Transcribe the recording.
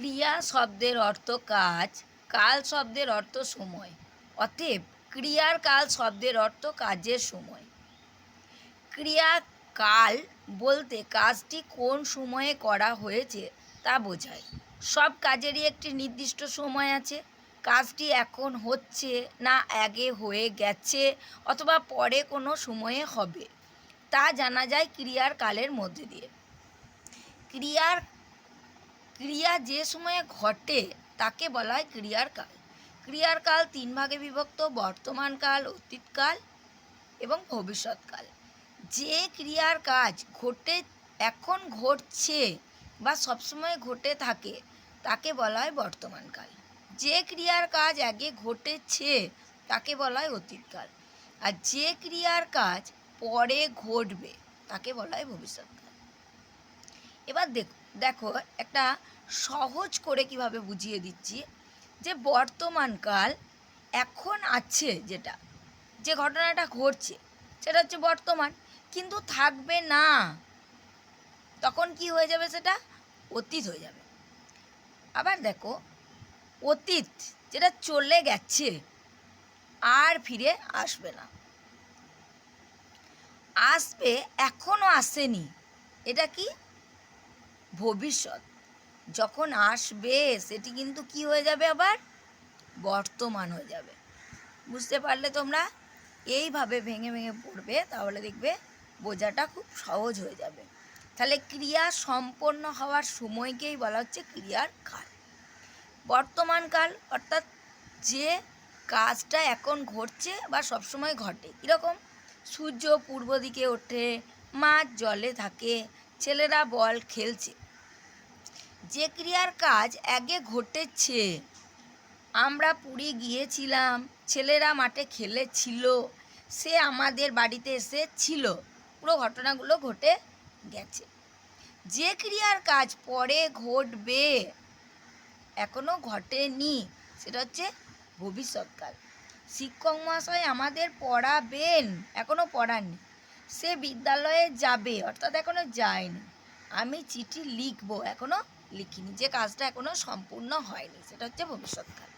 ক্রিয়া শব্দের অর্থ কাজ, কাল শব্দের অর্থ সময়। অতএব ক্রিয়ার কাল শব্দের অর্থ কাজের সময়। ক্রিয়া কাল বলতে কাজটি কোন সময়ে করা হয়েছে তা বোঝায়। সব কাজেরই একটি নির্দিষ্ট সময় আছে। কাজটি এখন হচ্ছে না আগে হয়ে গেছে অথবা পরে কোনো সময়ে হবে। তা জানা যায় ক্রিয়ার কালের মধ্যে দিয়ে। ক্রিয়ার ক্রিয়া যে সময়ে ঘটে, তাকে বলা হয় ক্রিয়ার কাল ক্রিয়ার কাল তিন ভাগে বিভক্ত বর্তমান কাল অতীতকাল এবং ভবিষ্যৎকাল। যে ক্রিয়ার কাজ ঘটে, এখন ঘটছে বা সবসময় ঘটে থাকে, তাকে বলা হয় বর্তমানকাল। যে ক্রিয়ার কাজ আগে ঘটেছে, তাকে বলা হয় অতীতকাল। আর যে ক্রিয়ার কাজ পরে ঘটবে, তাকে বলা হয় ভবিষ্যৎকাল। এবার দেখো দেখো একটা সহজ করে কীভাবে বুঝিয়ে দিচ্ছি যে বর্তমানকাল এখন আছে যেটা, যে ঘটনাটা ঘটছে সেটা হচ্ছে বর্তমান, কিন্তু থাকবে না। তখন কি হয়ে যাবে সেটা? অতীত হয়ে যাবে। আবার দেখো, অতীত যেটা চলে গেছে আর ফিরে আসবে না। আসবে এখনও আসেনি। এটা কি? ভবিষ্যৎ। যখন আসবে, সেটি কিন্তু কি হয়ে যাবে আবার? বর্তমান হয়ে যাবে। বুঝতে পারলে তোমরা? এইভাবে ভেঙে ভেঙে পড়বে, তাহলে দেখবে বোঝাটা খুব সহজ হয়ে যাবে। তাহলে ক্রিয়া সম্পন্ন হওয়ার সময়কেই বলা হচ্ছে ক্রিয়ার কাল। বর্তমান কাল, অর্থাৎ যে কাজটা এখন ঘটছে বা সবসময় ঘটে, কীরকম? সূর্য পূর্ব দিকে ওঠে, মাছ জলে থাকে ছেলেরা বল খেলছে। যে ক্রিয়ার কাজ আগে ঘটেছে, আমরা পুরী গিয়েছিলাম, ছেলেরা মাঠে খেলেছিল, সে আমাদের বাড়িতে এসে ছিল পুরো ঘটনাগুলো ঘটে গেছে। যে ক্রিয়ার কাজ পরে ঘটবে, এখনও ঘটেনি, সেটা হচ্ছে ভবিষ্যৎকাল। শিক্ষক মহাশয় আমাদের পড়াবেন, এখনও পড়াননি। সে বিদ্যালয়ে যাবে, অর্থাৎ এখনও যায়নি। আমি চিঠি লিখব, এখনও লিখিনি, যে কাজটা এখনও সম্পূর্ণ হয়নি, সেটা হচ্ছে ভবিষ্যৎকাল।